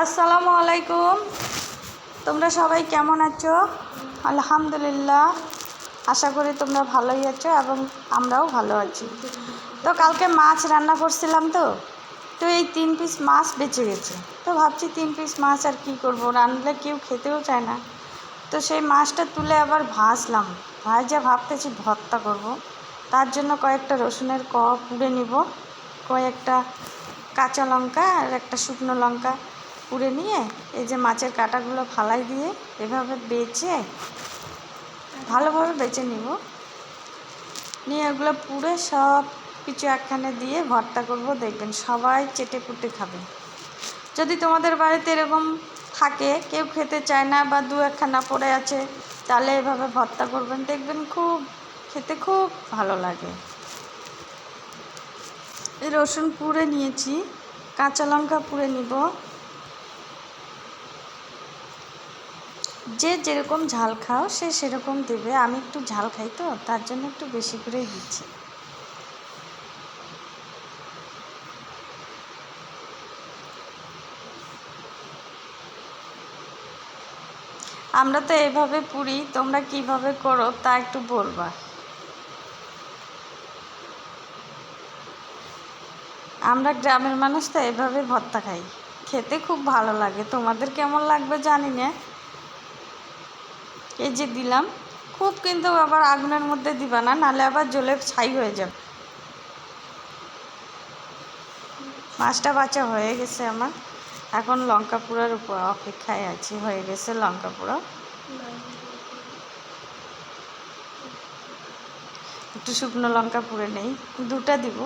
আসসালামু আলাইকুম তোমরা সবাই কেমন আছো? আলহামদুলিল্লাহ, আশা করি তোমরা ভালোই আছো এবং আমরাও ভালো আছি। তো কালকে মাছ রান্না করছিলাম তো তো এই তিন পিস মাছ বেঁচে গেছে। তো ভাবছি তিন পিস মাছ আর কি করব, রান্নলে কেউ খেতেও চায় না। তো সেই মাছটা তুলে আবার ভাজলাম। ভাজা ভাবতেছি ভর্তা করব। তার জন্য কয়েকটা রসুনের ক পুড়ে নিব, কয়েকটা কাঁচা লঙ্কা আর একটা শুকনো লঙ্কা। পুড়ে নিয়ে এই যে মাছের কাঁটাগুলো ফালাই দিয়ে এভাবে বেচে, ভালোভাবে বেছে নিব। নিয়ে ওগুলো পুড়ে সব কিছু একখানে দিয়ে ভর্তা করব, দেখবেন সবাই চেটে পুটে খাবে। যদি তোমাদের বাড়িতে এরকম থাকে, কেউ খেতে চায় না বা দু একখানা পড়ে আছে, তাহলে এভাবে ভর্তা করবেন, দেখবেন খুব, খেতে খুব ভালো লাগে। এই রসুন পুড়ে নিয়েছি, কাঁচা লঙ্কা পুড়ে নিব। যে যেরকম ঝাল খাও, সে সেরকম দেবে। আমি একটু ঝাল খাই তো, তার জন্য একটু বেশি করেই দিচ্ছি। আমরা তো এভাবে পুরি, তোমরা কীভাবে করো তা একটু বলবা। আমরা গ্রামের মানুষ তো এভাবে ভর্তা খাই। খেতে খুব ভালো লাগে। তোমাদের কেমন লাগবে জানি না। এই যে দিলাম। খুব কিন্তু আবার আগুনের মধ্যে দিবা না নাহলে আবার জ্বলে ছাই হয়ে যাবে। মাছটা বাচ্চা হয়ে গেছে আমার। এখন লঙ্কা পোড়ার উপর অপেক্ষায় আছি, হয়ে গেছে লঙ্কা পোড়া একটু শুকনো লঙ্কা পুড়ে নেই, দুটা দিব।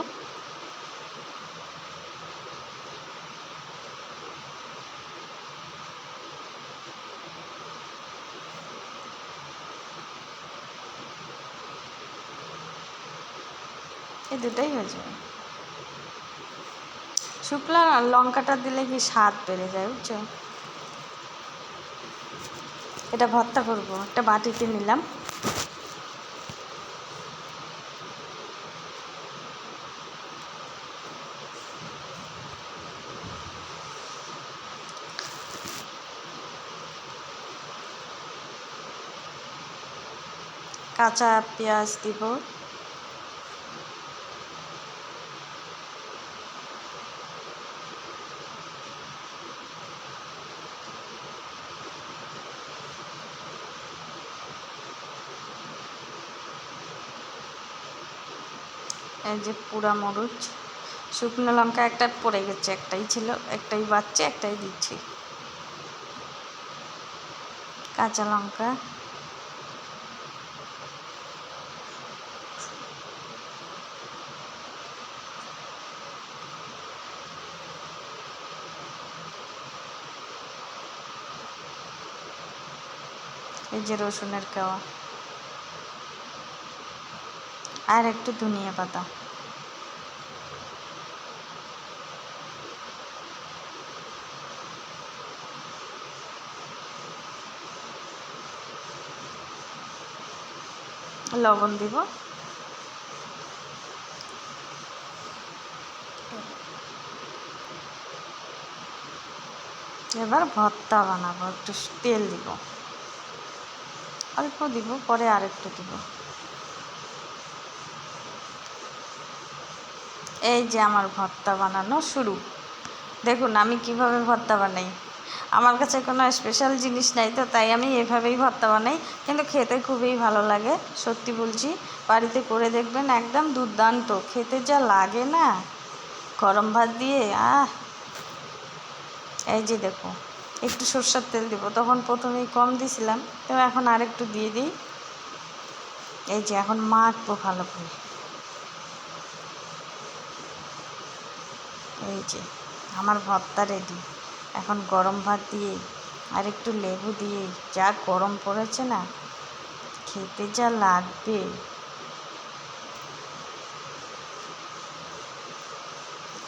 এই দুটাই হয়ে যাবে। শুকলা লঙ্কাটা দিলে কি স্বাদ বেড়ে যায় বুঝছ? এটা ভর্তা করব, একটা বাটিতে নিলাম। কাঁচা পেঁয়াজ দিব। এই যে পুরা মরুচ। শুকনো লঙ্কা একটা পড়ে গেছে, একটাই ছিল, একটাই বাচ্চা একটাই দিচ্ছি। কাঁচা লঙ্কা। এই যে রসুনের কাওয়া। আর একটু ধনিয়া পাতা। লবণ দিব। এবার ভর্তা বানাবো, একটু তেল দিব। অল্প দিব, পরে আর একটু দিব। এই যে আমার ভর্তা বানানো শুরু। দেখুন, আমি কীভাবে ভর্তা বানাই। আমার কাছে কোনো স্পেশাল জিনিস নাই তো, তাই আমি এভাবেই ভর্তা বানাই। কিন্তু খেতে খুবই ভালো লাগে, সত্যি বলছি। বাড়িতে করে দেখবেন একদম দুর্দান্ত। খেতে যা লাগে না। গরম ভাত দিয়ে, আহ! এই যে দেখো একটু সর্ষের তেল দিব। তখন প্রথমেই কম দিছিলাম, তো এখন আর একটু দিয়ে দিই। এই যে এখন মাখবো ভালো করে। এই যে আমার ভর্তা রেডি এখন গরম ভাত দিয়ে আর একটু লেবু দিয়ে যা গরম পড়েছে না, খেতে যা লাগবে।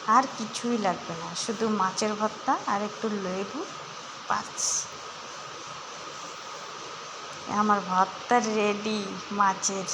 আর কিছুই লাগবে না, শুধু মাছের ভর্তা আর একটু লেবু, বাস। আমার ভর্তা রেডি মাছের।